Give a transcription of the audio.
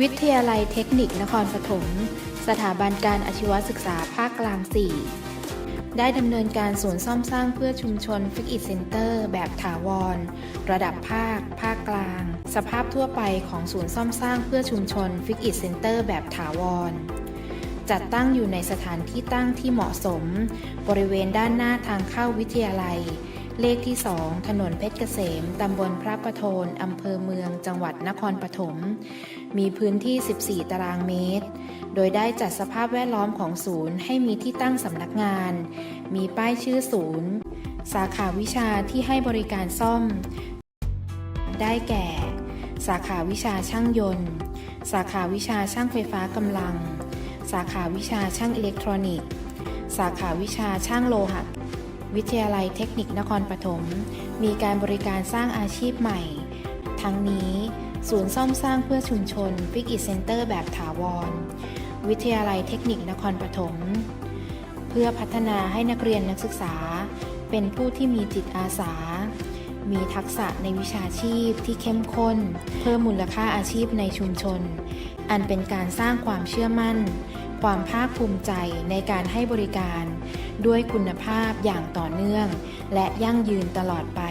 วิทยาลัยเทคนิคนครปฐม สถาบันการอาชีวศึกษาภาคกลาง 4 ได้ดำเนินการศูนย์ซ่อมสร้างเพื่อชุมชนฟิกอิ t เซ็นเตอร์แบบถาวร ระดับภาค ภาคกลาง สภาพทั่วไปของศูนย์ซ่อมสร้างเพื่อชุมชนฟิกอิ t เซ็นเตอร์แบบถาวร จัดตั้งอยู่ในสถานที่ตั้งที่เหมาะสม บริเวณด้านหน้าทางเข้าวิทยาลัย เลขที่ 2 ถนนเพชรเกษม ตำบลพระประโทนอำเภอเมือง จังหวัดนครปฐม มีพื้นที่ 14 ตารางเมตร โดยได้จัดสภาพแวดล้อมของศูนย์ให้มีที่ตั้งสำนักงาน มีป้ายชื่อศูนย์ สาขาวิชาที่ให้บริการซ่อม ได้แก่ สาขาวิชาช่างยนต์ สาขาวิชาช่างไฟฟ้ากำลัง สาขาวิชาช่างอิเล็กทรอนิกส์ สาขาวิชาช่างโลหะ วิทยาลัยเทคนิคนครปฐมมีการบริการสร้างอาชีพใหม่ ทั้งนี้ศูนย์ซ่อมสร้างเพื่อชุมชนฟิกอิ t เซ็นเตอร์แบบถาวร วิทยาลัยเทคนิคนครปฐมเพื่อพัฒนาให้นักเรียนนักศึกษา เป็นผู้ที่มีจิตอาสา มีทักษะในวิชาชีพที่เข้มข้น เพิ่มมูลค่าอาชีพในชุมชน อันเป็นการสร้างความเชื่อมั่น ความภาคภูมิใจในการให้บริการ ด้วยคุณภาพอย่างต่อเนื่อง และยั่งยืนตลอดไป